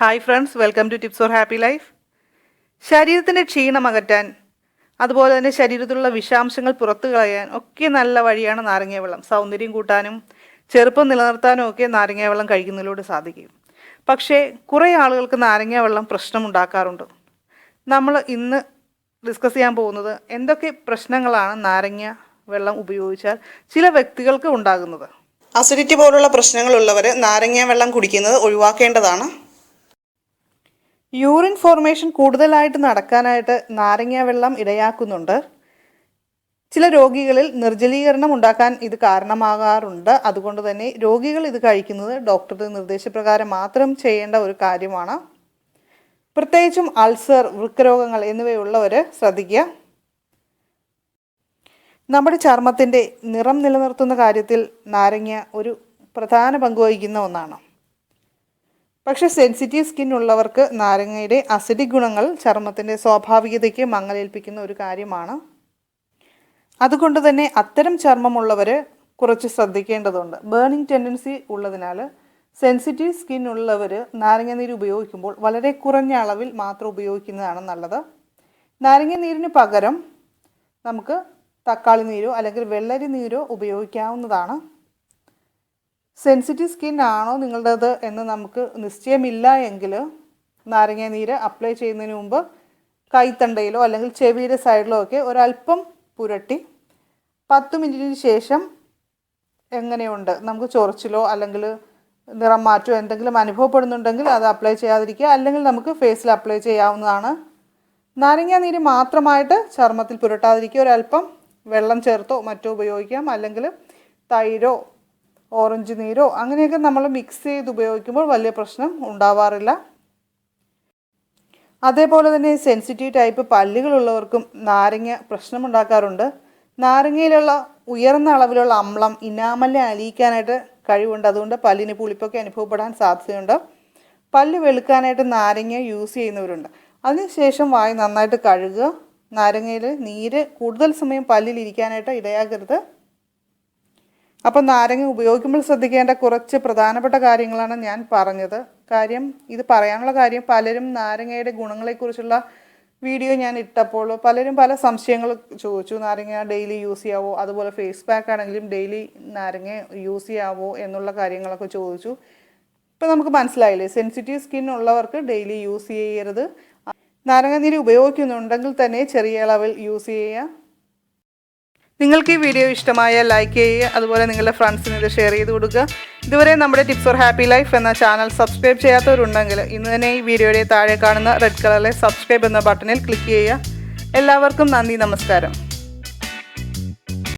Hi friends welcome to tips for happy life ശരീരത്തിന്റെ ക്ഷീണം അകറ്റാൻ അതുപോലെ തന്നെ ശരീരത്തിലുള്ള വിഷാംശങ്ങൾ പുറത്തു കളയാൻ ഒക്കെ നല്ല വഴിയാണ് നാരങ്ങ വെള്ളം. സൗന്ദര്യം കൂട്ടാനും ചെറുപ്പം നിലനിർത്താനും ഒക്കെ നാരങ്ങ വെള്ളം കഴിക്കുന്നതിലൂടെ സാധിക്കും. പക്ഷേ കുറേ ആളുകൾക്ക് നാരങ്ങ വെള്ളം പ്രശ്നമുണ്ടാക്കാറുണ്ട് നമ്മൾ ഇന്ന് ഡിസ്കസ് ചെയ്യാൻ പോകുന്നത് എന്തൊക്കെ പ്രശ്നങ്ങളാണ് നാരങ്ങ വെള്ളം ഉപയോഗിച്ചാൽ ചില വ്യക്തികൾക്ക് ഉണ്ടാകുന്നത്? അസിഡിറ്റി പോലുള്ള പ്രശ്നങ്ങളുള്ളവർ നാരങ്ങ വെള്ളം കുടിക്കുന്നത് ഒഴിവാക്കേണ്ടതാണ്. യൂറിൻ ഫോർമേഷൻ കൂടുതലായിട്ട് നടക്കാനായിട്ട് നാരങ്ങ വെള്ളം ഇടയാക്കുന്നുണ്ട്. ചില രോഗികളിൽ നിർജലീകരണം ഉണ്ടാക്കാൻ ഇത് കാരണമാകാറുണ്ട്. അതുകൊണ്ട് തന്നെ രോഗികൾ ഇത് കഴിക്കുന്നത് ഡോക്ടറുടെ നിർദ്ദേശപ്രകാരം മാത്രം ചെയ്യേണ്ട ഒരു കാര്യമാണ്. പ്രത്യേകിച്ചും അൾസർ വൃക്കരോഗങ്ങൾ എന്നിവയുള്ളവർ ശ്രദ്ധിക്കുക. നമ്മുടെ ചർമ്മത്തിന്റെ നിറം നിലനിർത്തുന്ന കാര്യത്തിൽ നാരങ്ങ ഒരു പ്രധാന പങ്ക് വഹിക്കുന്ന ഒന്നാണ്. പക്ഷേ സെൻസിറ്റീവ് സ്കിൻ ഉള്ളവർക്ക് നാരങ്ങയുടെ അസിഡിക് ഗുണങ്ങൾ ചർമ്മത്തിന്റെ സ്വാഭാവികതയ്ക്ക് മങ്ങലേൽപ്പിക്കുന്ന ഒരു കാര്യമാണ്. അതുകൊണ്ട് തന്നെ അത്തരം ചർമ്മമുള്ളവർ കുറച്ച് ശ്രദ്ധിക്കേണ്ടതുണ്ട്. ബേണിംഗ് ടെൻഡൻസി ഉള്ളതിനാൽ സെൻസിറ്റീവ് സ്കിൻ ഉള്ളവർ നാരങ്ങ നീര് ഉപയോഗിക്കുമ്പോൾ വളരെ കുറഞ്ഞ അളവിൽ മാത്രം ഉപയോഗിക്കുന്നതാണ് നല്ലത്. നാരങ്ങ നീരിന് പകരം നമുക്ക് തക്കാളി നീരോ അല്ലെങ്കിൽ വെള്ളരി നീരോ ഉപയോഗിക്കാവുന്നതാണ്. സെൻസിറ്റീവ് സ്കിൻ ആണോ നിങ്ങളുടേത് എന്ന് നമുക്ക് നിശ്ചയമില്ല എങ്കിൽ നാരങ്ങ നീര് അപ്ലൈ ചെയ്യുന്നതിന് മുമ്പ് കൈത്തണ്ടയിലോ അല്ലെങ്കിൽ ചെവിയുടെ സൈഡിലോ ഒക്കെ ഒരല്പം പുരട്ടി പത്ത് മിനിറ്റിന് ശേഷം എങ്ങനെയുണ്ട്? നമുക്ക് ചൊറിച്ചിലോ അല്ലെങ്കിൽ നിറം മാറ്റോ എന്തെങ്കിലും അനുഭവപ്പെടുന്നുണ്ടെങ്കിൽ അത് അപ്ലൈ ചെയ്യാതിരിക്കുക. അല്ലെങ്കിൽ നമുക്ക് ഫേസിൽ അപ്ലൈ ചെയ്യാവുന്നതാണ്. നാരങ്ങ നീര് മാത്രമായിട്ട് ചർമ്മത്തിൽ പുരട്ടാതിരിക്കുക. ഒരല്പം വെള്ളം ചേർത്തോ മറ്റോ ഉപയോഗിക്കാം. അല്ലെങ്കിൽ തൈരോ ഓറഞ്ച് നീരോ അങ്ങനെയൊക്കെ നമ്മൾ മിക്സ് ചെയ്ത് ഉപയോഗിക്കുമ്പോൾ വലിയ പ്രശ്നം ഉണ്ടാവാറില്ല. അതേപോലെ തന്നെ സെൻസിറ്റീവ് ടൈപ്പ് പല്ലുകളുള്ളവർക്കും നാരങ്ങ പ്രശ്നമുണ്ടാക്കാറുണ്ട്. നാരങ്ങയിലുള്ള ഉയർന്ന അളവിലുള്ള അമ്ലം ഇനാമലിനെ അലിയിക്കാനായിട്ട് കഴിവുണ്ട്. അതുകൊണ്ട് പല്ലിന് പുളിപ്പൊക്കെ അനുഭവപ്പെടാൻ സാധ്യതയുണ്ട്. പല്ല് വെളുക്കാനായിട്ട് നാരങ്ങ യൂസ് ചെയ്യുന്നവരുണ്ട്. അതിനുശേഷം വായി നന്നായിട്ട് കഴുകുക. നാരങ്ങയിൽ നീര് കൂടുതൽ സമയം പല്ലിൽ ഇടയാകരുത്. അപ്പം നാരങ്ങ ഉപയോഗിക്കുമ്പോൾ ശ്രദ്ധിക്കേണ്ട കുറച്ച് പ്രധാനപ്പെട്ട കാര്യങ്ങളാണ് ഞാൻ പറഞ്ഞത്. കാര്യം ഇത് പറയാനുള്ള കാര്യം പലരും നാരങ്ങയുടെ ഗുണങ്ങളെക്കുറിച്ചുള്ള വീഡിയോ ഞാൻ ഇട്ടപ്പോൾ പലരും പല സംശയങ്ങൾ ചോദിച്ചു. നാരങ്ങ ഡെയിലി യൂസ് ചെയ്യാവോ? അതുപോലെ ഫേസ് പാക്ക് ആണെങ്കിലും ഡെയിലി നാരങ്ങ യൂസ് ചെയ്യാവോ എന്നുള്ള കാര്യങ്ങളൊക്കെ ചോദിച്ചു. ഇപ്പം നമുക്ക് മനസ്സിലായില്ലേ? സെൻസിറ്റീവ് സ്കിൻ ഉള്ളവർക്ക് ഡെയിലി യൂസ് ചെയ്യരുത്. നാരങ്ങ നീര് ഉപയോഗിക്കുന്നുണ്ടെങ്കിൽ തന്നെ ചെറിയ അളവിൽ യൂസ് ചെയ്യുക. നിങ്ങൾക്ക് ഈ വീഡിയോ ഇഷ്ടമായ ലൈക്ക് ചെയ്യുക അതുപോലെ നിങ്ങളുടെ ഫ്രണ്ട്സിന് ഇത് ഷെയർ ചെയ്ത് കൊടുക്കുക. ഇതുവരെ നമ്മുടെ ടിപ്സ് ഫോർ ഹാപ്പി ലൈഫ് എന്ന ചാനൽ സബ്സ്ക്രൈബ് ചെയ്യാത്തവരുണ്ടെങ്കിൽ ഇന്ന് തന്നെ ഈ വീഡിയോയുടെ താഴെ കാണുന്ന റെഡ് കളറിലെ സബ്സ്ക്രൈബ് എന്ന ബട്ടണിൽ ക്ലിക്ക് ചെയ്യുക. എല്ലാവർക്കും നന്ദി നമസ്കാരം.